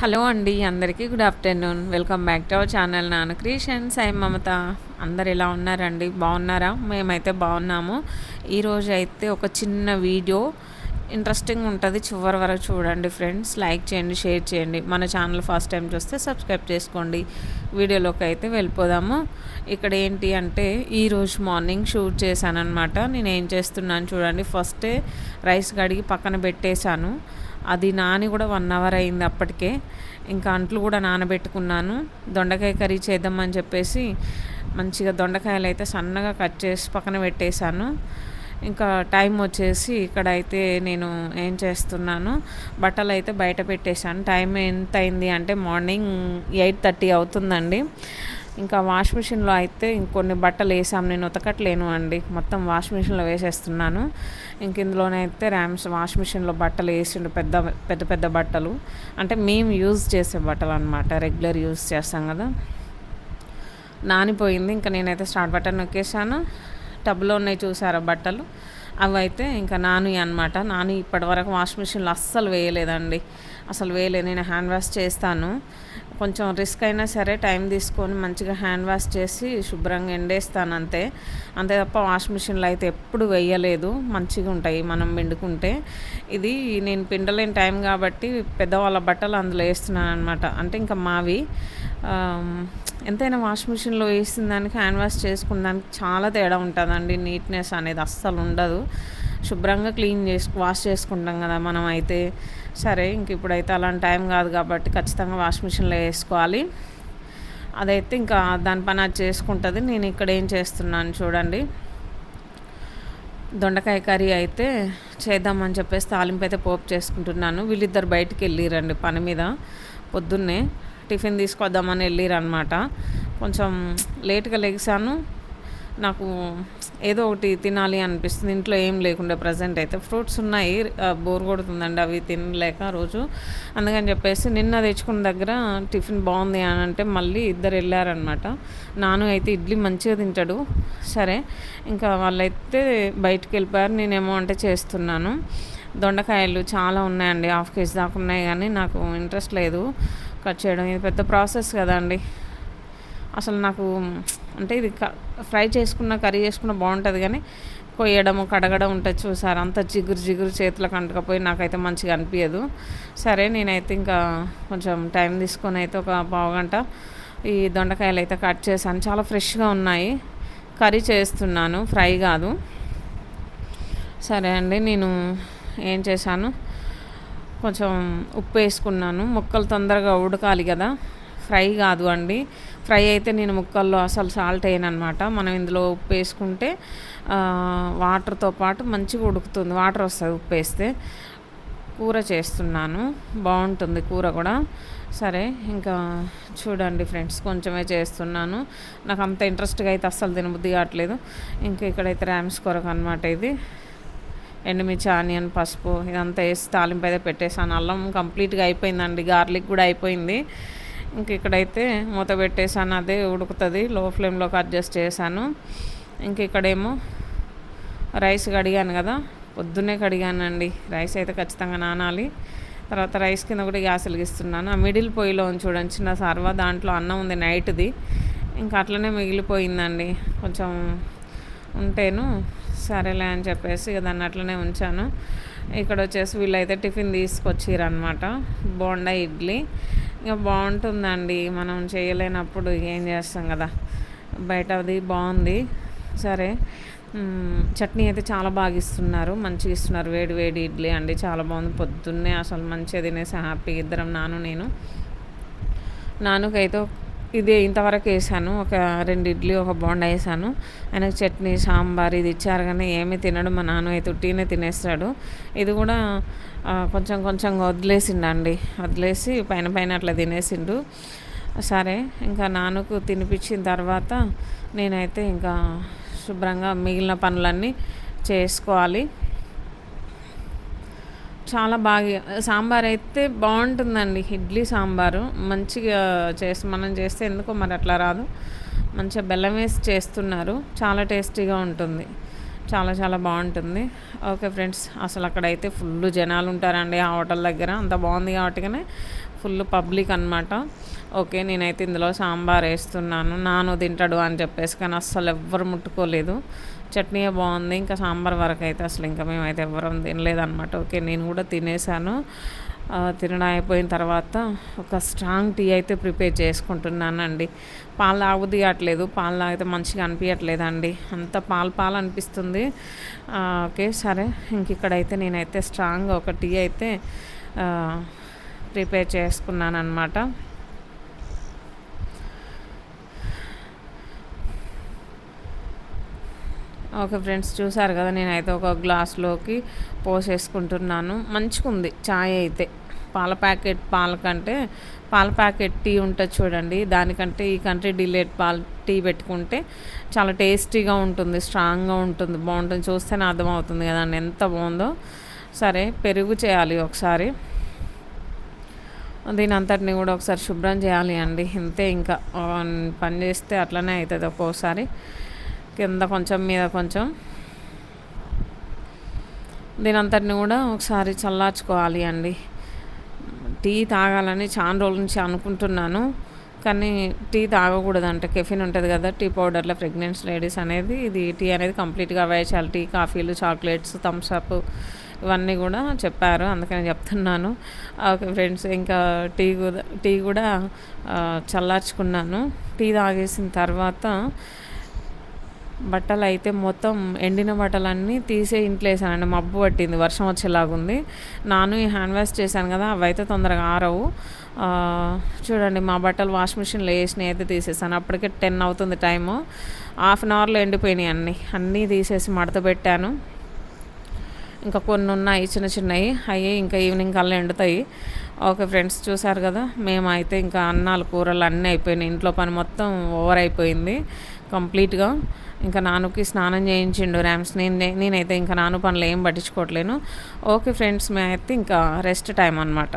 Hello అండి అందరికీ good afternoon. Welcome back to our channel Nanna creations. I Mamata. అందరు ఎలా ఉన్నారండి? బాగున్నారా? మేమైతే బాగున్నాము. ఈరోజు అయితే ఒక చిన్న వీడియో. ఇంట్రెస్టింగ్ ఉంటుంది. చివరి వరకు చూడండి ఫ్రెండ్స్. లైక్ చేయండి షేర్ చేయండి. మన ఛానల్ ఫస్ట్ టైం చూస్తే సబ్స్క్రైబ్ చేసుకోండి. వీడియోలోకి అయితే వెళ్ళిపోదాము. ఇక్కడ ఏంటి అంటే ఈరోజు మార్నింగ్ షూట్ చేశాను అనమాట నేను ఏం చేస్తున్నాను చూడండి. ఫస్టే రైస్ కడిగి పక్కన పెట్టేశాను. అది నాని కూడా వన్ అవర్ అయింది అప్పటికే. ఇంకా అంట్లు కూడా నానబెట్టుకున్నాను. దొండకాయ కర్రీ చేద్దామని చెప్పేసి మంచిగా దొండకాయలు అయితే సన్నగా కట్ చేసి పక్కన పెట్టేశాను. ఇంకా టైం వచ్చేసి ఇక్కడ అయితే నేను ఏం చేస్తున్నాను బట్టలు అయితే బయట పెట్టేశాను. టైం ఎంత అయింది అంటే మార్నింగ్ ఎయిట్ థర్టీ అవుతుందండి. ఇంకా వాష్ మిషన్లో అయితే ఇంకొన్ని బట్టలు వేసాం. నేను ఉతకట్లేను అండి. మొత్తం వాష్ మిషన్లో వేసేస్తున్నాను. ఇంక ఇందులోనైతే ర్యామ్స్ వాష్ మిషన్లో బట్టలు వేసిండు. పెద్ద పెద్ద పెద్ద బట్టలు. అంటే మేము యూజ్ చేసే బట్టలు అనమాట రెగ్యులర్ యూజ్ చేస్తాం కదా. నానిపోయింది. ఇంకా నేనైతే స్టార్ట్ బటన్ నొక్కేసాను టబ్లో ఉన్నాయి చూసారా బట్టలు? అవి అయితే ఇంకా నాని అనమాట నాని ఇప్పటివరకు వాష్ మిషన్లో అస్సలు వేయలేదండి. అసలు వేయలేదు. నేను హ్యాండ్ వాష్ చేస్తాను. కొంచెం రిస్క్ అయినా సరే టైం తీసుకొని మంచిగా హ్యాండ్ వాష్ చేసి శుభ్రంగా ఎండేస్తాను అంతే. అంతే తప్ప వాష్ మిషన్లో అయితే ఎప్పుడు వేయలేదు. మంచిగా ఉంటాయి మనం పిండుకుంటే. ఇది నేను పిండలేని టైం కాబట్టి పెద్దవాళ్ళ బట్టలు అందులో వేస్తున్నాను అనమాట అంటే ఇంకా మావి. ఎంతైనా వాష్ మిషన్లో వేసిన దానికి హ్యాండ్ వాష్ చేసుకున్న దానికి చాలా తేడా ఉంటుందండి. నీట్నెస్ అనేది అస్సలు ఉండదు. శుభ్రంగా క్లీన్ చేసు వాష్ చేసుకుంటాం కదా మనం అయితే సరే ఇంక ఇప్పుడైతే అలాంటి టైం కాదు కాబట్టి ఖచ్చితంగా వాష్ మిషన్లో వేసుకోవాలి. అదైతే ఇంకా దాని పని అది చేసుకుంటుంది. నేను ఇక్కడ ఏం చేస్తున్నాను చూడండి. దొండకాయ కర్రీ అయితే చేద్దామని చెప్పేసి తాలింపు అయితే పోపు చేసుకుంటున్నాను. వీళ్ళిద్దరు బయటికి వెళ్ళిరండి పని మీద. పొద్దున్నే టిఫిన్ తీసుకొద్దామని వెళ్ళిరనమాట కొంచెం లేట్గా లెగిసాను. నాకు ఏదో ఒకటి తినాలి అనిపిస్తుంది. ఇంట్లో ఏం లేకుండా ప్రజెంట్ అయితే ఫ్రూట్స్ ఉన్నాయి. బోర్ కొడుతుందండి. అవి తినలేక రోజు. అందుకని చెప్పేసి నిన్న తెచ్చుకున్న దగ్గర టిఫిన్ బాగుంది అని అంటే మళ్ళీ ఇద్దరు వెళ్ళారనమాట నాను అయితే ఇడ్లీ మంచిగా తింటాడు. సరే. ఇంకా వాళ్ళైతే బయటికి వెళ్ళిపోయారు. నేనేమో అంటే చేస్తున్నాను. దొండకాయలు చాలా ఉన్నాయండి. హాఫ్ కేజీ దాకా ఉన్నాయి కానీ నాకు ఇంట్రెస్ట్ లేదు. కట్ చేయడం. ఇది పెద్ద ప్రాసెస్ కదండి. అసలు నాకు అంటే ఇది ఫ్రై చేసుకున్న కర్రీ చేసుకున్న బాగుంటుంది కానీ కొయ్యడము కడగడం ఉంటుంది చూసారు. అంత జిగురు జిగురు చేతులకు అంటకపోయి నాకైతే మంచిగా అనిపించదు సరే నేనైతే ఇంకా కొంచెం టైం తీసుకొని అయితే ఒక పావు గంట ఈ దొండకాయలు అయితే కట్ చేశాను. చాలా ఫ్రెష్గా ఉన్నాయి. కర్రీ చేస్తున్నాను ఫ్రై కాదు. సరే అండి నేను ఏం చేశాను? కొంచెం ఉప్పు వేసుకున్నాను. ముక్కలు తొందరగా ఉడకాలి కదా. ఫ్రై కాదు అండి. ఫ్రై అయితే నేను ముక్కల్లో అసలు సాల్ట్ అనమాట మనం ఇందులో ఉప్పు వేసుకుంటే వాటర్తో పాటు మంచిగా ఉడుకుతుంది. వాటర్ వస్తుంది ఉప్పు వేస్తే. కూర చేస్తున్నాను. బాగుంటుంది కూర కూడా. సరే ఇంకా చూడండి ఫ్రెండ్స్ కొంచెమే చేస్తున్నాను. నాకు అంత ఇంట్రెస్ట్గా అయితే అస్సలు తినబుద్ధి కావట్లేదు. ఇంకా ఇక్కడైతే ర్యామ్స్ కొరకు అనమాట ఇది. ఎండుమిర్చి ఆనియన్ పసుపు ఇదంతా వేసి తాలింపు అయితే పెట్టేసాను అల్లం కంప్లీట్గా అయిపోయిందండి. గార్లిక్ కూడా అయిపోయింది. ఇంక ఇక్కడైతే మూత పెట్టేసాను అదే ఉడుకుతుంది. లో ఫ్లేమ్లోకి అడ్జస్ట్ చేశాను. ఇంక ఇక్కడేమో రైస్ కడిగాను కదా పొద్దున్నే కడిగానండి. రైస్ అయితే ఖచ్చితంగా నానాలి. తర్వాత రైస్ కింద కూడా గ్యాస్ వెలిగిస్తున్నాను. ఆ మిడిల్ పొయ్యిలో చూడండి చిన్న సర్వ దాంట్లో అన్నం ఉంది నైట్ది. ఇంకా అట్లనే మిగిలిపోయిందండి. కొంచెం ఉంటేను సరేలే అని చెప్పేసి దాన్ని అట్లనే ఉంచాను. ఇక్కడ వచ్చేసి వీళ్ళైతే టిఫిన్ తీసుకొచ్చిరనమాట బోండా ఇడ్లీ. ఇంకా బాగుంటుందండి. మనం చేయలేనప్పుడు ఏం చేస్తాం కదా. బయట అది బాగుంది. సరే. చట్నీ అయితే చాలా బాగా ఇస్తున్నారు. మంచిగా ఇస్తున్నారు. వేడి వేడి ఇడ్లీ అండి. చాలా బాగుంది. పొద్దున్నే అసలు మంచిగా తినేసి హ్యాపీ ఇద్దరం నాను నేను. నానుకైతే ఇది ఇంతవరకు వేసాను. ఒక రెండు ఇడ్లీ ఒక బోండా వేసాను. ఆయనకు చట్నీ సాంబార్ ఇది ఇచ్చారు కానీ ఏమీ తినడు. మా నాన్న అయితే ఉట్టినే తినేస్తాడు. ఇది కూడా కొంచెం కొంచెం వదిలేసిండండి. వదిలేసి పైన పైన అట్లా తినేసిండు. సరే ఇంకా నాన్నకు తినిపించిన తర్వాత నేనైతే ఇంకా శుభ్రంగా మిగిలిన పనులన్నీ చేసుకోవాలి. చాలా బాగా సాంబార్ అయితే బాగుంటుందండి. ఇడ్లీ సాంబారు. మంచిగా చేసి మనం చేస్తే ఎందుకో మరి అట్లా రాదు. మంచిగా బెల్లం వేసి చేస్తున్నారు. చాలా టేస్టీగా ఉంటుంది. చాలా చాలా బాగుంటుంది. ఓకే ఫ్రెండ్స్ అసలు అక్కడైతే ఫుల్ జనాలు ఉంటారండి ఆ హోటల్ దగ్గర. అంత బాగుంది కాబట్టినే ఫుల్ పబ్లిక్ అనమాట ఓకే నేనైతే ఇందులో సాంబార్ వేస్తున్నాను. నాను తింటాడు అని చెప్పేసి కానీ అస్సలు ఎవ్వరు ముట్టుకోలేదు. చట్నీ బాగుంది. ఇంకా సాంబార్ వరకు అయితే అసలు ఇంకా మేమైతే ఎవరం తినలేదన్నమాట. ఓకే నేను కూడా తినేసాను. తినడం అయిపోయిన తర్వాత ఒక స్ట్రాంగ్ టీ అయితే ప్రిపేర్ చేసుకుంటున్నానండి. పాలు తాగు తీయట్లేదు పాలు తాగితే మంచిగా అనిపించట్లేదండి అంత పాలు పాలు అనిపిస్తుంది. ఓకే సరే. ఇంక ఇక్కడైతే నేనైతే స్ట్రాంగ్ ఒక టీ అయితే ప్రిపేర్ చేసుకున్నాను అనమాట ఓకే ఫ్రెండ్స్ చూసారు కదా నేనైతే ఒక గ్లాస్లోకి పోసేసుకుంటున్నాను. మంచిగా ఉంది ఛాయ్ అయితే. పాల ప్యాకెట్ పాల కంటే పాల ప్యాకెట్ టీ ఉంటుంది చూడండి. దానికంటే ఈ కంట్రీ డిలేట్ పాల టీ పెట్టుకుంటే చాలా టేస్టీగా ఉంటుంది స్ట్రాంగ్గా ఉంటుంది బాగుంటుంది. చూస్తేనే అర్థమవుతుంది కదా ఎంత బాగుందో. సరే పెరుగు చేయాలి ఒకసారి. దీని అంతటిని కూడా ఒకసారి శుభ్రం చేయాలి అండి. ఇంతే ఇంకా పని చేస్తే అట్లనే అవుతుంది ఒక్కోసారి. కింద కొంచెం మీద కొంచెం. దీని అంతటిని కూడా ఒకసారి చల్లార్చుకోవాలి అండి. టీ తాగాలని చాలా రోజుల నుంచి అనుకుంటున్నాను. కానీ టీ తాగకూడదంట. కెఫిన్ ఉంటుంది కదా టీ పౌడర్లో ప్రెగ్నెన్సీ లేడీస్ అనేది. ఇది టీ అనేది కంప్లీట్గా అవాయిడ్ చేయాలి టీ కాఫీలు చాక్లెట్స్ థమ్స్ అప్ ఇవన్నీ కూడా చెప్పారు. అందుకని చెప్తున్నాను. ఓకే ఫ్రెండ్స్ ఇంకా టీ కూడా టీ కూడా చల్లార్చుకున్నాను. టీ తాగేసిన తర్వాత బట్టలు అయితే మొత్తం ఎండిన బట్టలన్నీ తీసే ఇంట్లో వేసానండి. మబ్బు పట్టింది వర్షం వచ్చేలాగుంది. నాను ఈ హ్యాండ్ వాష్ చేశాను కదా అవి అయితే తొందరగా ఆరవు. చూడండి మా బట్టలు వాష్ మిషన్లో వేసినవి అయితే తీసేసాను. అప్పటికే టెన్ అవుతుంది టైము. హాఫ్ అన్ అవర్లో ఎండిపోయినాయి అన్నీ. అన్నీ తీసేసి మడత పెట్టాను. ఇంకా కొన్ని ఉన్నాయి చిన్న చిన్నవి. అవి ఇంకా ఈవినింగ్ కల్లా ఎండుతాయి. ఓకే ఫ్రెండ్స్ చూసారు కదా మేమైతే ఇంకా అన్నాలు కూరలు అన్నీ అయిపోయినాయి. ఇంట్లో పని మొత్తం ఓవర్ అయిపోయింది. కంప్లీట్గా. ఇంకా నాన్నకి స్నానం చేయించిండు ర్యామ్స్. నేను నేనైతే ఇంకా నాన్న పనులు ఏం పట్టించుకోవట్లేను. ఓకే ఫ్రెండ్స్ మే అయితే ఇంకా రెస్ట్ టైం అనమాట